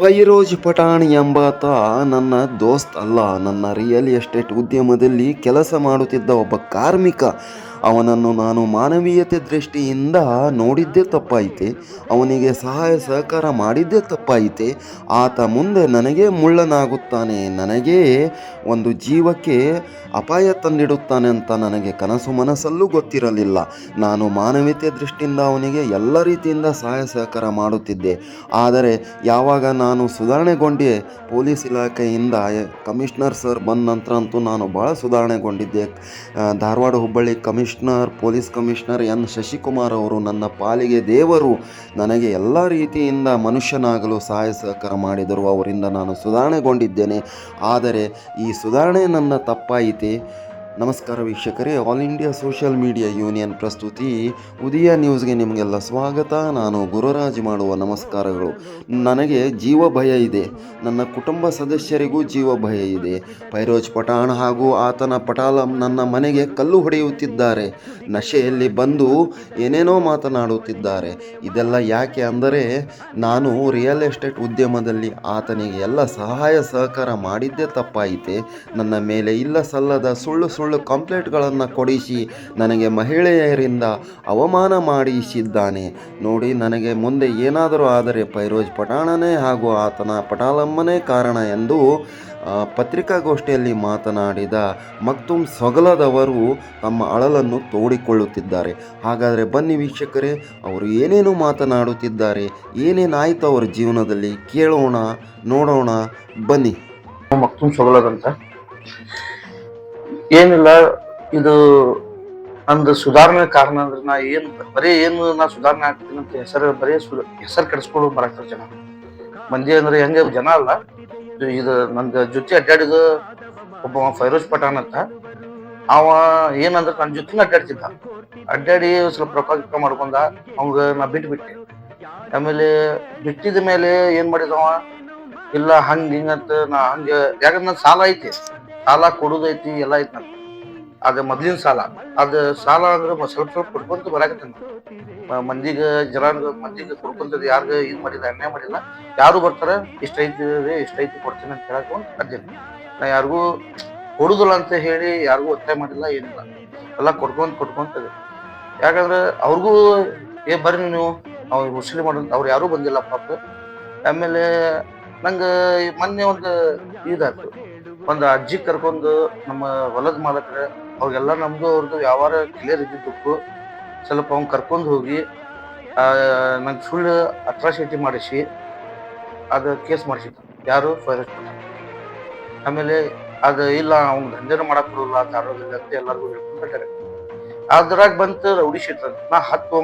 ಫೈರೋಜ್ ಪಠಾಣ್ ಎಂಬಾತ ನನ್ನ ದೋಸ್ತ್ ಅಲ್ಲ ನನ್ನ ರಿಯಲ್ ಎಸ್ಟೇಟ್ ಉದ್ಯಮದಲ್ಲಿ ಕೆಲಸ ಮಾಡುತ್ತಿದ್ದ ಒಬ್ಬ ಕಾರ್ಮಿಕ. ಅವನನ್ನು ನಾನು ಮಾನವೀಯತೆ ದೃಷ್ಟಿಯಿಂದ ನೋಡಿದ್ದೇ ತಪ್ಪಾಯಿತೆ, ಅವನಿಗೆ ಸಹಾಯ ಸಹಕಾರ ಮಾಡಿದ್ದೇ ತಪ್ಪಾಯಿತೆ, ಆತ ಮುಂದೆ ನನಗೇ ಮುಳ್ಳನಾಗುತ್ತಾನೆ, ನನಗೇ ಒಂದು ಜೀವಕ್ಕೆ ಅಪಾಯ ತಂದಿಡುತ್ತಾನೆ ಅಂತ ನನಗೆ ಕನಸು ಮನಸ್ಸಲ್ಲೂ ಗೊತ್ತಿರಲಿಲ್ಲ. ನಾನು ಮಾನವೀಯತೆ ದೃಷ್ಟಿಯಿಂದ ಅವನಿಗೆ ಎಲ್ಲ ರೀತಿಯಿಂದ ಸಹಾಯ ಸಹಕಾರ ಮಾಡುತ್ತಿದ್ದೆ, ಆದರೆ ಯಾವಾಗ ನಾನು ಸುಧಾರಣೆಗೊಂಡೆ ಪೊಲೀಸ್ ಇಲಾಖೆಯಿಂದ ಕಮಿಷನರ್ ಸರ್ ಬಂದ ನಂತರ ಅಂತೂ ನಾನು ಭಾಳ ಸುಧಾರಣೆಗೊಂಡಿದ್ದೆ. Dharwad Hubballi commissioner, police commissioner N. Shashikumar ಅವರು ನನ್ನ ಪಾಲಿಗೆ ದೇವರು, ನನಗೆ ಎಲ್ಲ ರೀತಿಯಿಂದ ಮನುಷ್ಯನಾಗಲು ಸಹಾಯ ಸಹಕಾರ ಮಾಡಿದರು. ಅವರಿಂದ ನಾನು ಸುಧಾರಣೆಗೊಂಡಿದ್ದೇನೆ. ಆದರೆ ಈ ಸುಧಾರಣೆ ನನ್ನ ತಪ್ಪಾಯಿತೆ? ನಮಸ್ಕಾರ ವೀಕ್ಷಕರೇ All India Social Media Union ಪ್ರಸ್ತುತಿ ಉದಯ ನ್ಯೂಸ್ಗೆ ನಿಮಗೆಲ್ಲ ಸ್ವಾಗತ. ನಾನು ಗುರುರಾಜ್ ಮಾಡುವ ನಮಸ್ಕಾರಗಳು. ನನಗೆ ಜೀವ ಭಯ ಇದೆ. ನನ್ನ ಕುಟುಂಬ ಸದಸ್ಯರಿಗೂ ಜೀವ ಭಯ ಇದೆ. ಫೈರೋಜ್ ಪಠಾಣ್ ಹಾಗೂ ಆತನ ಪಟಾಲಂ ನನ್ನ ಮನೆಗೆ ಕಲ್ಲು ಹೊಡೆಯುತ್ತಿದ್ದಾರೆ. ನಶೆಯಲ್ಲಿ ಬಂದು ಏನೇನೋ ಮಾತನಾಡುತ್ತಿದ್ದಾರೆ. ಇದೆಲ್ಲ ಯಾಕೆ ಅಂದರೆ, ನಾನು ರಿಯಲ್ ಎಸ್ಟೇಟ್ ಉದ್ಯಮದಲ್ಲಿ ಆತನಿಗೆ ಎಲ್ಲ ಸಹಾಯ ಸಹಕಾರ ಮಾಡಿದ್ದೇ ತಪ್ಪಾಯಿತೆ. ನನ್ನ ಮೇಲೆ ಇಲ್ಲ ಸಲ್ಲದ ಸುಳ್ಳು ಸುಳ್ಳು ಕಂಪ್ಲೇಂಟ್ಗಳನ್ನು ಕೊಡಿಸಿ ನನಗೆ ಮಹಿಳೆಯರಿಂದ ಅವಮಾನ ಮಾಡಿಸಿದ್ದಾನೆ. ನೋಡಿ, ನನಗೆ ಮುಂದೆ ಏನಾದರೂ ಆದರೆ ಪೈರೋಜ್ ಪಟಾಣನೇ ಹಾಗೂ ಆತನ ಪಟಾಲಮ್ಮನೇ ಕಾರಣ ಎಂದು ಪತ್ರಿಕಾಗೋಷ್ಠಿಯಲ್ಲಿ ಮಾತನಾಡಿದ ಮಕ್ತುಮ್ ಸೊಗಲದವರು ತಮ್ಮ ಅಳಲನ್ನು ತೋಡಿಕೊಳ್ಳುತ್ತಿದ್ದಾರೆ. ಹಾಗಾದರೆ ಬನ್ನಿ ವೀಕ್ಷಕರೇ, ಅವರು ಏನೇನು ಮಾತನಾಡುತ್ತಿದ್ದಾರೆ ಏನೇನಾಯಿತು ಅವರ ಜೀವನದಲ್ಲಿ ಕೇಳೋಣ, ನೋಡೋಣ, ಬನ್ನಿ. ಮಕ್ತುಮ್ ಸೊಗಲದಂತ? ಏನಿಲ್ಲ, ಇದು ನಂದು ಸುಧಾರಣೆ ಕಾರಣ ಅಂದ್ರೆ ನಾ ಏನ್ ಬರೀ ಏನು ನಾ ಸುಧಾರಣೆ ಆಗ್ತೀನಿ ಅಂತ ಹೆಸರು, ಬರೀ ಹೆಸರು ಕೆಡಿಸ್ಕೊಂಡು ಬರಾಕ್ತಾರೆ ಜನ. ಮಂದಿ ಅಂದ್ರೆ ಹೆಂಗೆ ಜನ ಅಲ್ಲ. ಇದು- ನಂದ ಜೊತೆ ಅಡ್ಡಾಡಿದ ಒಬ್ಬ ಫೈರೋಜ್ ಪಠಾಣ್ ಅಂತ. ಅವ ಏನಂದ್ರೆ ನನ್ನ ಜೊತೆ ಅಡ್ಡಾಡ್ತಿದ್ದ ಅಡ್ಡಾಡಿ ಸ್ವಲ್ಪ ರೊಕ್ಕ ಗಿಕ್ಕ ಮಾಡ್ಕೊಂಡ ಅವಂಗ ನಾ ಬಿಟ್ಟು ಬಿಟ್ಟೆ ಆಮೇಲೆ ಬಿಟ್ಟಿದ ಮೇಲೆ ಏನ್ ಮಾಡಿದವ ಇಲ್ಲ, ಹಂಗ ಹಿಂಗಂತ ನಾ ಹಂಗೆ, ಯಾಕಂದ್ರೆ ನನ್ ಸಾಲ ಐತಿ. ಸಾಲ ಕೊಡುದೈತಿ ಎಲ್ಲ ಐತಿ ನನ್ ಅದ ಮೊದ್ಲಿನ ಸಾಲ. ಅದ ಸಾಲ ಅಂದ್ರೆ ಸ್ವಲ್ಪ ಸ್ವಲ್ಪ ಕೊಡ್ಕೊಂತ ಬರಾಕತ್ತೇನೆ ಮಂದಿಗ ಜನ ಮಂದಿಗೆ ಕೊಡ್ಕೊಂತದ ಯಾರ್ಗ ಇದ್ ಮಾಡಿಲ್ಲ, ಅನ್ಯಾಯ ಮಾಡಿಲ್ಲ, ಯಾರು ಬರ್ತಾರ ಇಷ್ಟೈತಿ ಇಷ್ಟೈತಿ ಕೊಡ್ತೀನಿ ಅಂತ ಹೇಳಕ್ ಅರ್ಜೆಂಟ್ ನಾ ಯಾರಿಗೂ ಕೊಡುದಿಲ್ಲ ಅಂತ ಹೇಳಿ ಯಾರಿಗೂ ಒತ್ತಾಯ ಮಾಡಿಲ್ಲ, ಏನಿಲ್ಲ. ಎಲ್ಲ ಕೊಡ್ಕೊಂತ ಕೊಡ್ಕೊಂತ. ಯಾಕಂದ್ರೆ ಅವ್ರಿಗೂ, ಏ ಬರ್ರಿ ನೀವು, ಅವ್ರು ಮುಸ್ಲಿಂ ಮಾಡೋದು ಅವ್ರು ಯಾರೂ ಬಂದಿಲ್ಲ ಪಾಪ. ಆಮೇಲೆ ನಂಗೆ ಮೊನ್ನೆ ಒಂದು ಇದಾಯ್ತು ಒಂದು ಅಜ್ಜಿ ಕರ್ಕೊಂಡು ನಮ್ಮ ಹೊಲದ ಮಾಲಕರ, ಅವ್ರಿಗೆಲ್ಲ ನಮ್ದು ಅವ್ರದ್ದು ವ್ಯವಹಾರ ಕ್ಲಿಯರ್ ಇದ್ದಿದ್ದಕ್ಕೂ ಸ್ವಲ್ಪ ಅವ್ನು ಕರ್ಕೊಂಡು ಹೋಗಿ ನಂಗೆ ಸುಳ್ಳು ಅಟ್ರಾಸಿಟಿ ಮಾಡಿಸಿ, ಅದು ಕೇಸ್ ಮಾಡಿಸಿದ್ರು ಯಾರು? ಫೈರಸ್ ಆಮೇಲೆ ಅದು ಇಲ್ಲ, ಅವ್ನ ದಂಧೆನೂ ಮಾಡಕ್ ಬರೋಲ್ಲ ಧಾರವಾಡದಲ್ಲಿ ಅಂತ ಎಲ್ಲರಿಗೂ ಹೇಳ್ಕೊಂಡ್ರೆ ಅದ್ರಾಗ ಬಂತು ರೌಡಿ ಶೀಟ್ ಅಂತ ನಾ ಹತ್ತು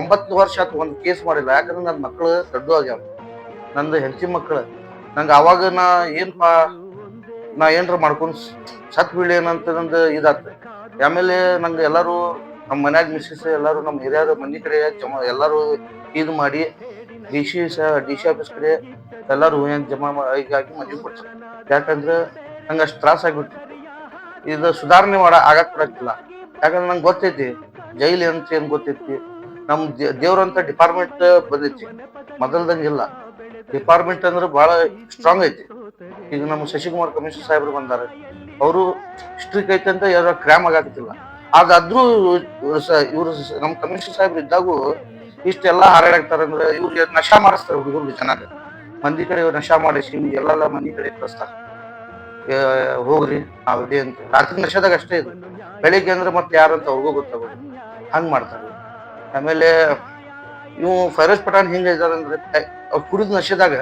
ಒಂಬತ್ತು ವರ್ಷ ಆತು ಒಂದು ಕೇಸ್ ಮಾಡಿಲ್ಲ. ಯಾಕಂದ್ರೆ ನನ್ನ ಮಕ್ಕಳು ದೊಡ್ಡ ಆಗ್ಯಾವ. ನಂದು ಹೆಂಡತಿ ಮಕ್ಕಳು ನಂಗೆ ಅವಾಗ ನಾ ಏನ್ಪಾ ನಾ ಏನ್ರ ಮಾಡ್ಕೊಂಡು ಸತ್ ನಂದು ಇದಾತ. ಆಮೇಲೆ ನಂಗೆ ಎಲ್ಲರೂ ನಮ್ಮ ಮನ್ಯಾಗ ಮಿಸ್ಸಸ್ ಎಲ್ಲರೂ ನಮ್ಮ ಹಿರಿಯರ ಮನೆ ಕಡೆ ಜಮ, ಎಲ್ಲರೂ ಇದು ಮಾಡಿ, ಡಿ ಸಿ ಸ, ಡಿ ಸಿ ಆಫೀಸ್ ಕಡೆ ಎಲ್ಲರೂ ಏನು ಜಮಾ ಹೀಗಾಗಿ ಮದುವೆ ಕೊಡ್ತಾರೆ ಯಾಕಂದ್ರೆ ನಂಗೆ ಅಷ್ಟು ತ್ರಾಸ ಆಗಿಬಿಟ್ಟಿತ್ತು ಇದು ಸುಧಾರಣೆ ಮಾಡ ಆಗಕ್ಕೆ ಬರಕ್ಕಿಲ್ಲ ಯಾಕಂದ್ರೆ ನಂಗೆ ಗೊತ್ತೈತಿ, ಜೈಲಿ ಅಂತ ಏನು ಗೊತ್ತೈತಿ. ನಮ್ಮ ದೇವ್ರಂತ ಡಿಪಾರ್ಟ್ಮೆಂಟ್ ಬಂದೈತಿ. ಮೊದಲ್ದಂಗೆ ಇಲ್ಲ. ಡಿಪಾರ್ಟ್ಮೆಂಟ್ ಅಂದ್ರೆ ಭಾಳ ಸ್ಟ್ರಾಂಗ್ ಐತಿ. ಈಗ ನಮ್ಮ ಶಶಿಕುಮಾರ್ ಕಮಿಷನ್ ಸಾಹೇಬರು ಬಂದಾರೆ. ಅವರು ಸ್ಟ್ರಿಕ್ ಐತೆ ಅಂತ ಯಾರು ಕ್ರ್ಯಾಮ್ ಆಗಾಕತಿಲ್ಲ ಅದಾದ್ರೂ ಇವರು ನಮ್ಮ ಕಮಿಷನ್ ಸಾಹೇಬ್ರು ಇದ್ದಾಗೂ ಇಷ್ಟೆಲ್ಲ ಹಾರಾಡಾಕ್ತಾರ ಅಂದ್ರೆ ಇವ್ರಿಗೆ ನಶಾ ಮಾಡಿಸ್ತಾರೆ ಹುಡುಗರು ಜನ ಮಂದಿ ಕಡೆ ಇವ್ರು ನಶಾ ಮಾಡಿಸಿ ಎಲ್ಲ ಮಂದಿ ಕಡೆ ಕಳಿಸ್ತಾರ ಹೋಗ್ರಿ ಇದೆ ಅಂತ. ರಾತ್ರಿ ನಶಾದಾಗ ಅಷ್ಟೇ ಇದು. ಬೆಳಿಗ್ಗೆ ಅಂದ್ರೆ ಮತ್ತೆ ಯಾರಂತ ಅವ್ರಿಗೂ ಗೊತ್ತಾಗೋದು. ಹಂಗ್ ಮಾಡ್ತಾರೆ. ಆಮೇಲೆ ಇವು ಫೈರೋಜ್ ಪಠಾಣ್ ಹಿಂಗ ಇದಾರಂದ್ರೆ ಅವ್ರು ಕುಡಿದ ನಶೆದಾಗ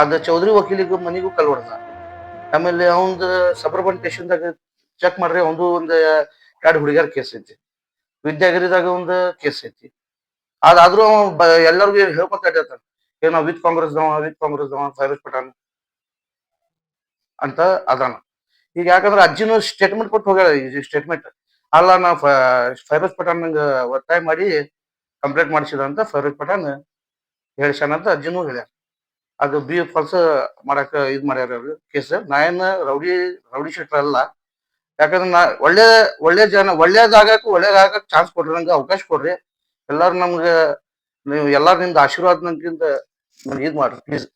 ಅದ ಚೌಧರಿ ವಕೀಲಿಗೂ ಮನಿಗೂ ಕಲ್ ಹೊಡೆದ ಆಮೇಲೆ ಅವಂದ ಸಬರ್ಬನ್ ಸ್ಟೇಷನ್ದಾಗ ಚೆಕ್ ಮಾಡ್ರಿ ಅವಂದು ಒಂದು ಎರಡು ಹುಡುಗಿಯರ್ ಕೇಸ್ ಐತಿ. ವಿದ್ಯಾಗಿರಿದಾಗ ಒಂದು ಕೇಸ್ ಐತಿ. ಅದಾದ್ರೂ ಎಲ್ಲರಿಗೂ ಹೇಳ್ಕೊತ ಅಡ್ಡಾಡ್ತಾನ ಏ ನಾವ್ ವಿತ್ ಕಾಂಗ್ರೆಸ್ ದವ, ವಿತ್ ಕಾಂಗ್ರೆಸ್ ದವ ಫೈರೋಜ್ ಪಟಾನ ಅಂತ ಅದಾನ. ಈಗ ಯಾಕಂದ್ರೆ ಅಜ್ಜಿನೂ ಸ್ಟೇಟ್ಮೆಂಟ್ ಕೊಟ್ಟು ಹೋಗ್ಯಾಳ ಈ ಸ್ಟೇಟ್ಮೆಂಟ್ ಅಲ್ಲ ನಾ ಫೈರೋಜ್ ಪಠಾನ್ ನಂಗ ಒತ್ತಾಯ ಮಾಡಿ ಕಂಪ್ಲೇಂಟ್ ಮಾಡಿಸಿದ ಅಂತ ಫೈರೋಜ್ ಪಠಾನ್ ಹೇಳ್ಸಾನ ಅಂತ ಅಜ್ಜಿನೂ ಹೇಳ್ಯಾರ ಅದು ಬಿ ಫಾಲ್ಸ್ ಮಾಡಾಕ ಇದು ಮಾಡ್ಯಾರ ಅವ್ರು ಕೇಸ್ ನಾ ಏನು ರೌಡಿ ರೌಡಿ ಶೆಟ್ಟರ್ ಅಲ್ಲ. ಯಾಕಂದ್ರೆ ನಾ ಒಳ್ಳೆ ಒಳ್ಳೆ ಜನ ಒಳ್ಳೇದಾಗಕ್ಕೆ ಒಳ್ಳೇದಾಗಕ್ಕೆ ಚಾನ್ಸ್ ಕೊಡ್ರಿ ನಂಗೆ ಅವಕಾಶ ಕೊಡ್ರಿ. ಎಲ್ಲಾರು ನಮ್ಗೆ, ನೀವು ಎಲ್ಲಾರು ನಿಮ್ದು ಆಶೀರ್ವಾದ ನಂಗಿಂದ ನನ್ಗೆ ಇದ್ ಮಾಡ್ರಿ ಪ್ಲೀಸ್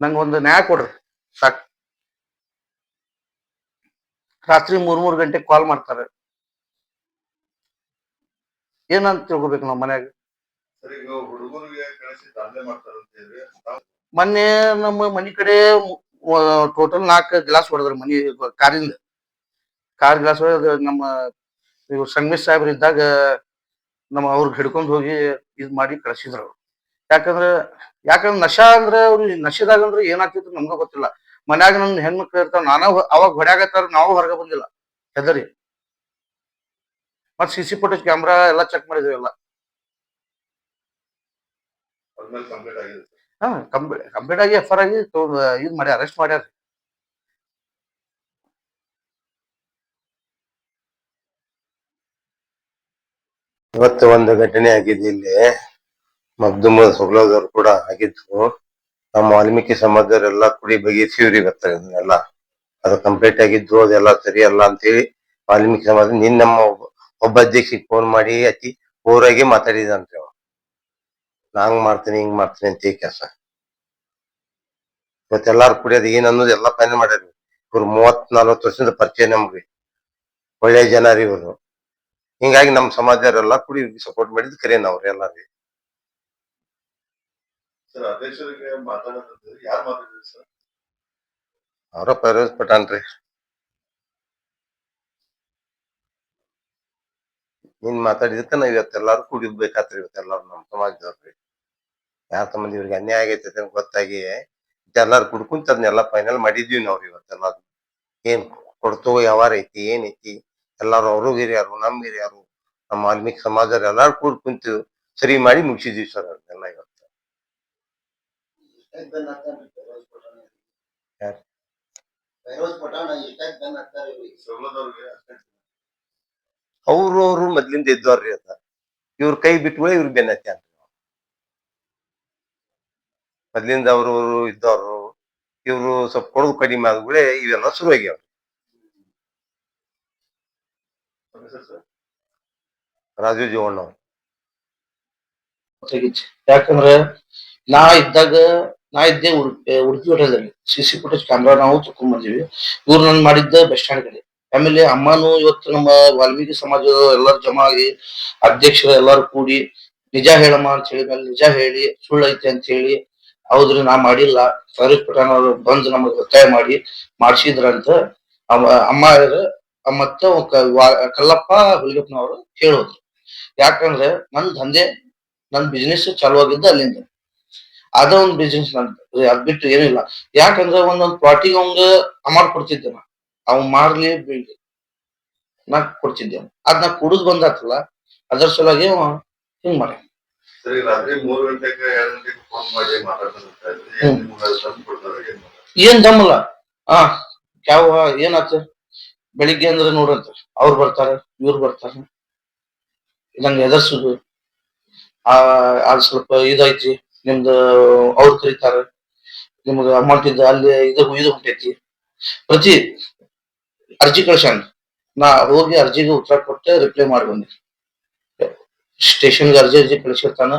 ನಂಗೆ ಒಂದು ನ್ಯಾಯ ಕೊಡ್ರಿ, ಸಾಕು. ರಾತ್ರಿ ಮೂರ್, ಮೂರು ಗಂಟೆಗೆ ಕಾಲ್ ಮಾಡ್ತಾರೆ. ಏನಂತ ತಿಳ್ಕೊಬೇಕು ನಾವು ಮನ್ಯಾಗ? ಹುಡುಗರಿಗೆ ಕಳಿಸಿ ದಂಧೆ ಮಾಡ್ತಾರ ಅಂತ ಹೇಳಿದ್ರೆ ತಾವ್ ಮೊನ್ನೆ ನಮ್ಮ ಮನಿ ಕಡೆ ಟೋಟಲ್ ನಾಲ್ಕು ಗ್ಲಾಸ್ ಹೊಡೆದ್ರು ಮನಿ ಕಾರಿಂದ. ಕಾರ್ ಗ್ಲಾಸ್ ಹೊಡೆದು ನಮ್ಮ ಇವ್ರು ಸಂಗಮೇಶ್ ಸಾಹೇಬ್ರು ಇದ್ದಾಗ ನಮ್ಮ ಅವ್ರಿಗೆ ಹಿಡ್ಕೊಂಡು ಹೋಗಿ ಇದ್ ಮಾಡಿ ಕಳಿಸಿದ್ರು ಅವ್ರು. ಯಾಕಂದ್ರೆ ಯಾಕಂದ್ರೆ ನಶಾ ಅಂದ್ರೆ ಅವ್ರು ನಶೆದಾಗ ಅಂದ್ರೆ ಏನಾಗ್ತಿತ್ತು ನಮ್ಗೆ ಗೊತ್ತಿಲ್ಲ. ಮನ್ಯಾಗ ನನ್ನ ಹೆಣ್ಮಕ್ಳು ಇರ್ತಾವ, ನಾನ ಅವಾಗ ಹೊಡ್ಯಾಗತ್ತಾರ ನಾವು ಹೊರಗೆ ಬಂದಿಲ್ಲ. ಹೆದರಿ. ಮತ್ ಸಿ ಸಿ ಫುಟೇಜ್ ಕ್ಯಾಮ್ರಾ ಎಲ್ಲ ಚೆಕ್ ಮಾಡಿದ್ವಿ ಕಂಪ್ಲೀಟ್ ಆಗಿದೆ ಹಾ ಕಂಪ್ಲೀಟ್ ಆಗಿ ಎಫ್ ಆರ್ ಆಗಿ ಇದ್ ಮಾಡಿ ಅರೆಸ್ಟ್ ಮಾಡ್ಯಾರ. ಇವತ್ತು ಒಂದು ಘಟನೆ ಆಗಿದೆ ಇಲ್ಲಿ ಮಬ್ದುಮ ಸುಗ್ಲದವ್ರು ಕೂಡ ಆಗಿದ್ರು ನಮ್ಮ ವಾಲ್ಮೀಕಿ ಸಮಾಜದವರೆಲ್ಲ ಕುಡಿ ಬಗೆಹರಿಸಿವ್ರಿ ಬರ್ತಾರೆ ಇದನ್ನೆಲ್ಲ. ಅದು ಕಂಪ್ಲೀಟ್ ಆಗಿದ್ರು ಅದೆಲ್ಲ ಸರಿ ಅಲ್ಲ ಅಂತೇಳಿ ವಾಲ್ಮೀಕಿ ಸಮಾಜ ನಿನ್ನ ನಮ್ಮ ಒಬ್ಬ- ಒಬ್ಬ ಅಧ್ಯಕ್ಷಿಗೆ ಫೋನ್ ಮಾಡಿ ಅತಿ ಓರಾಗಿ ಮಾತಾಡಿದಂತೆ ನಾಂಗ್ ಮಾಡ್ತೀನಿ ಹಿಂಗ್ ಮಾಡ್ತೀನಿ ಅಂತ ಕೆಲಸ. ಇವತ್ತೆಲ್ಲಾರು ಕುಡಿಯೋದು ಏನ್ ಅನ್ನೋದು ಎಲ್ಲ ಫೈನಲ್ ಮಾಡ್ಯಾರ ಇವ್ರು ಮೂವತ್ ನಲ್ವತ್ತು ವರ್ಷದ ಪರಿಚಯ ನಮ್ಗೆ. ಒಳ್ಳೆ ಜನ ರೀ ಇವರು. ಹಿಂಗಾಗಿ ನಮ್ಮ ಸಮಾಜದವರೆಲ್ಲ ಕುಡಿ ಸಪೋರ್ಟ್ ಮಾಡಿದ್ ಕರೆ ಅವ್ರ ಎಲ್ಲಾರಿ ಸರ್ ಅಧ್ಯಕ್ಷರಿಗೆ ಮಾತಾಡೋದು ಯಾರು ಮಾತಾಡಿದ್ರು ಸರ್? ಅವರ ಫೈರೋಜ್ ಪಠಾಣ್ರಿ ನೀನ್ ಮಾತಾಡಿದಕ್ಕ ನಾವ್ ಇವತ್ತೆಲ್ಲಾರು ಕೂಡಿರ್ಬೇಕಾತ್ರಿ ಇವತ್ತ ಎಲ್ಲಾರು ನಮ್ಮ ಸಮಾಜದವ್ರಿ ಯಾರ ಸಂಬಂಧ ಇವ್ರಿಗೆ ಅನ್ಯಾಯ ಆಗೈತೆ ಅಂತ ಗೊತ್ತಾಗಿ ಎಲ್ಲಾರು ಕುಡ್ಕೊಂತ ಅದನ್ನೆಲ್ಲ ಫೈನಲ್ ಮಾಡಿದ್ವಿ ನಾವ್ರಿ ಇವತ್ತೆಲ್ಲಾರು ಏನ್ ಕೊಡ್ತೋ ಯಾವಾರ ಐತಿ ಏನೈತಿ ಎಲ್ಲಾರು ಅವರು ಹಿರಿಯಾರು, ನಮ್ ಹಿರಿಯಾರು, ನಮ್ಮ ವಾಲ್ಮೀಕಿ ಸಮಾಜದವ್ರು ಎಲ್ಲಾರು ಕೂಡ್ ಕುಂತು ಸರಿ ಮಾಡಿ ಮುಗಿಸಿದ್ವಿ ಸರ್ ಅದನ್ನೆಲ್ಲ ಇವತ್ತು. ಯಾರು? ಸೌಲದವ್ರಿಗೆ ಅಷ್ಟೇ ಅವ್ರು ಅವ್ರು ಮೊದ್ಲಿಂದ ಇದ್ದವ್ರಿ ಅದ. ಇವ್ರ ಕೈ ಬಿಟ್ಟು ಇವ್ರ ಬೆನ್ನತ್ತಿ ಅಂತ ಮೊದ್ಲಿಂದ ಅವ್ರವ್ರು ಅವ್ರು ಇದ್ದವ್ರು ಇವ್ರು ಸ್ವಲ್ಪ ಕೊಡೋದು ಕಡಿಮೆ ಆದ್ಮೇಲೆ ಇವೆಲ್ಲ ಶುರು ಆಗ್ಯಾವ ರಾಜು ಜೀವಣ್ಣ ಯಾಕಂದ್ರೆ ನಾ ಇದ್ದಾಗ, ನಾ ಇದ್ದೆ Udupi Udupi C C footage camera ನಾವು ತಕೊಂಡ್ ಬಂದಿವಿ. ಇವ್ರು ನನ್ ಮಾಡಿದ್ದ ಬಸ್ ಸ್ಟ್ಯಾಂಡ್ ಕಡೆ. ಆಮೇಲೆ ಅಮ್ಮನು ಇವತ್ತು ನಮ್ಮ ವಾಲ್ಮೀಕಿ ಸಮಾಜದ ಎಲ್ಲರೂ ಜಮಾ ಆಗಿ, ಅಧ್ಯಕ್ಷರು ಎಲ್ಲಾರು ಕೂಡಿ, ನಿಜ ಹೇಳಮ್ಮ ಅಂತ ಹೇಳಿದ್ಮೇಲೆ ಮೇಲೆ ನಿಜ ಹೇಳಿ ಸುಳ್ಳು ಐತೆ ಅಂತ ಹೇಳಿ, ಹೌದ್ರಿ ನಾ ಮಾಡಿಲ್ಲ ಫರೀದ್ ಪಠಾಣ್ ಅವರು ಬಂದು ನಮಗ್ ಒತ್ತಾಯ ಮಾಡಿ, ಮಾಡಿಸಿದ್ರಂತ ಅಮ್ಮ ಮತ್ತ ಕಲ್ಲಪ್ಪ ಹುಲಿಗಪ್ಪನವರು ಹೇಳೋದು ಯಾಕಂದ್ರೆ ನನ್ ದಂಧೆ ನನ್ ಬಿಸ್ನೆಸ್ ಚಾಲು ಆಗಿದ್ದ ಅಲ್ಲಿಂದ. ಅದ ಒಂದ್ ಬಿಸ್ನೆಸ್ ನಂದು. ಅದ್ ಬಿಟ್ಟು ಏನಿಲ್ಲ ಯಾಕಂದ್ರೆ ಒಂದೊಂದ್ ಪ್ಲಾಟಿಗೆ ಅವಂಗ ಅಮೌಂಟ್ ಕೊಡ್ತಿದ್ದೆ ನಾ ಅವ್ ಮಾರ್ಲಿ ನಾ ಕೊಡ್ತಿದ್ದೆ. ಅದ್ ನಾ ಕುಡಿದ್ ಬಂದಾತಲ್ಲ ಅದ್ರ ಸಲುವಾಗಿ ಅವ ಹಿಂಗ್ ಮಾಡಿ ಸರಿ ರಾತ್ರಿ ಮೂರು ಗಂಟೆಗೆ ಎರಡು ಗಂಟೆಗೆ ಫೋನ್ ಮಾಡಿ ಮಾತಾಡ್ತಾರೆ ಏನ್ ದಮ್ಮಲ್ಲ? ಆ ಯಾವ ಏನಾತ? ಬೆಳಿಗ್ಗೆ ಅಂದ್ರೆ ನೋಡಂತ. ಅವ್ರು ಬರ್ತಾರ ಇವ್ರು ಬರ್ತಾರ. ನಂಗೆ ಎದರ್ಸುದು ಆ ಅದ್ ಸ್ವಲ್ಪ ಇದೈತಿ ನಿಮ್ದು ಅವ್ರು ಕರೀತಾರ. ನಿಮ್ಗೆ ಅಮೌಂಟ್ ಇದ್ದ ಅಲ್ಲಿ ಇದು ಇದು ಹೊಂಟೈತಿ ಪ್ರತಿ ಅರ್ಜಿ ಕಳ್ಸ್ಯಾನ. ನಾ ಹೋಗಿ ಅರ್ಜಿಗೆ ಉತ್ತರ ಕೊಟ್ಟೆ ರಿಪ್ಲೈ ಮಾಡಿ ಬಂದೆ. ಸ್ಟೇಷನ್ಗೆ ಅರ್ಜಿ ಅರ್ಜಿ ಕಳಿಸಿರ್ತಾನ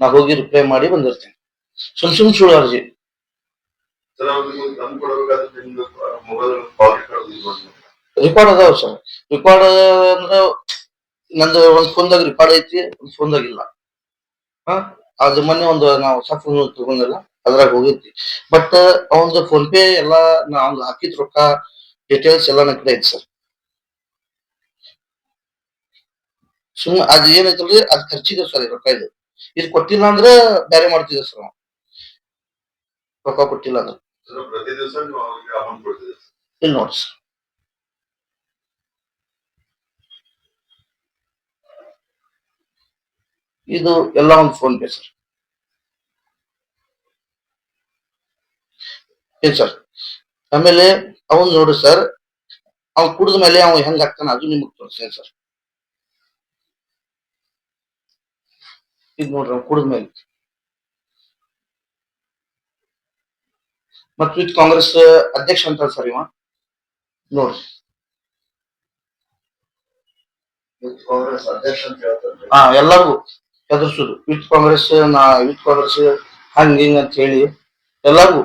ನಾ ಹೋಗಿ ರಿಪ್ಲೈ ಮಾಡಿ ಬಂದಿರ್ತೇನೆ. ಸುಮ್ ಸುಮ್ ಸುಳ್ಳು ಅರ್ಜಿ. ರಿಕಾರ್ಡ್ ಅದಾವ ಸರ್. ರೆಕಾರ್ಡ್ ಅಂದ್ರ ನಂದು ಒಂದ್ ಫೋನ್ದಾಗ ರೆಕಾರ್ಡ್ ಐತಿ ಒಂದ್ ಫೋನ್ದಾಗ ಇಲ್ಲ. ಹಾ? ಅದು ಮೊನ್ನೆ ಒಂದು ನಾವು ಹೊಸ ಫೋನ್ ತಗೊಂಡಿಲ್ಲ ಅದ್ರಾಗ ಹೋಗಿರ್ತಿ ಬಟ್ ಅವಂದು ಫೋನ್ ಪೇ ಎಲ್ಲಾ ನಾ ಅವ್ನ್ ಹಾಕಿದ್ ರೊಕ್ಕ ಡೀಟೇಲ್ಸ್ ಎಲ್ಲ ಕಡೆ ಐತಿ ಸರ್. ಸುಮ್ ಅದ್ ಏನೈತಲ್ರಿ ಅದ್ ಖರ್ಚಿಗೆ ಸರ್ ರೊಕ್ಕ ಇದು. ಇದು ಕೊಟ್ಟಿಲ್ಲ ಅಂದ್ರೆ ಬೇರೆ ಮಾಡ್ತಿದ್ದೆ ಸರ್ ನಾವು. ರೊಕ್ಕ ಕೊಟ್ಟಿಲ್ಲ ಅಂದ್ರೆ. ಇಲ್ಲಿ ನೋಡಿ ಸರ್. ಇದು ಎಲ್ಲ ಒಂದು ಫೋನ್ ಪೇ ಸರ್. ಏನ್ ಸರ್? ಆಮೇಲೆ ಅವನ್ ನೋಡ್ರಿ ಸರ್ ಅವ್ ಕುಡಿದ ಮೇಲೆ ಅವ ಹೆಂಗ್ ಆಗ್ತಾನ ಅದು ನಿಮಗ್ ತೋರಿಸ್ತೇನೆ ಸರ್ ಇದು ನೋಡ್ರಿ ಅವ್ ಕುಡಿದ ಮೇಲೆ. ಮತ್ತು ವಿತ್ ಕಾಂಗ್ರೆಸ್ ಅಧ್ಯಕ್ಷ ಅಂತ ಸರ್ ಇವ. ನೋಡ್ರಿ. ಕಾಂಗ್ರೆಸ್ ಅಧ್ಯಕ್ಷ ಅಂತ ಹೇಳ್ತಾರೆ ಹಾ ಎಲ್ಲರಿಗೂ ಹೆದರ್ಸುದು. ಯೂತ್ ಕಾಂಗ್ರೆಸ್ ನಾ ಯೂತ್ ಕಾಂಗ್ರೆಸ್ ಹಂಗ ಹಿಂಗ ಅಂತ ಹೇಳಿ ಎಲ್ಲರಿಗೂ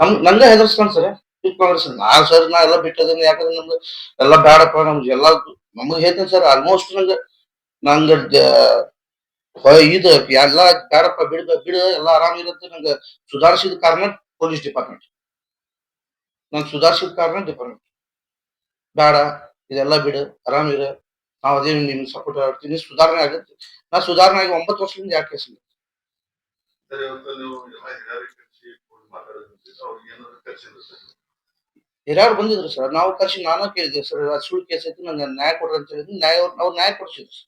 ನಮ್ ನಂದೇ ಹೆದರ್ಸ್ಕೊಂಡ್ ಸರ್ ಯೂತ್ ಕಾಂಗ್ರೆಸ್ ನಾ ಸರ್, ನಾ ಎಲ್ಲ ಬಿಟ್ಟದನ್ನ ಯಾಕಂದ್ರೆ ನಮ್ದು ಎಲ್ಲ ಬೇಡಪ್ಪ ನಮ್ಗೆ ಎಲ್ಲ ನಮಗ್ ಹೇಳ್ತೇನೆ ಸರ್ ಆಲ್ಮೋಸ್ಟ್ ನಂಗ ನಂಗ ಇದು ಎಲ್ಲ ಬೇಡಪ್ಪ ಬಿಡ ಬಿಡ, ಎಲ್ಲ ಆರಾಮ್ ಇರುತ್ತೆ. ನಂಗ ಸುಧಾರಿಸಿದ ಕಾರಣ ಪೊಲೀಸ್ ಡಿಪಾರ್ಟ್ಮೆಂಟ್. ನಂಗೆ ಸುಧಾರಿಸಿದ ಕಾರಣ ಡಿಪಾರ್ಟ್ಮೆಂಟ್. ಬೇಡ ಇದೆಲ್ಲ ಬಿಡು, ಆರಾಮ್ ಇರ. ನಾವ್ ಅದೇ ನಿಮ್ಗೆ ಸಪೋರ್ಟ್ ಮಾಡ್ತೀನಿ. ಸುಧಾರಣೆ ಆಗುತ್ತೆ. ನಾ ಸುಧಾರಣೆ ಆಗಿ ಒಂಬತ್ತು ವರ್ಷದಿಂದ ಯಾಕೆ ಕೇಸ್ ಸರ್ ಸರ್. ಹಿರಿಯರು ಬಂದಿದ್ರು ಸರ್. ನಾವು ಕರ್ಸಿ, ನಾನು ಕೇಳಿದ್ದೆ ಸರ್ ಸುಳ್ಳು ಕೇಸ್ ಐತಿ ನಂಗೆ ನ್ಯಾಯ ಕೊಡ್ರಿ ಅಂತ ಹೇಳಿದ್ವಿ ನ್ಯಾಯ ಅವ್ರು ನ್ಯಾಯ ಕೊಡ್ಸಿದ್ರು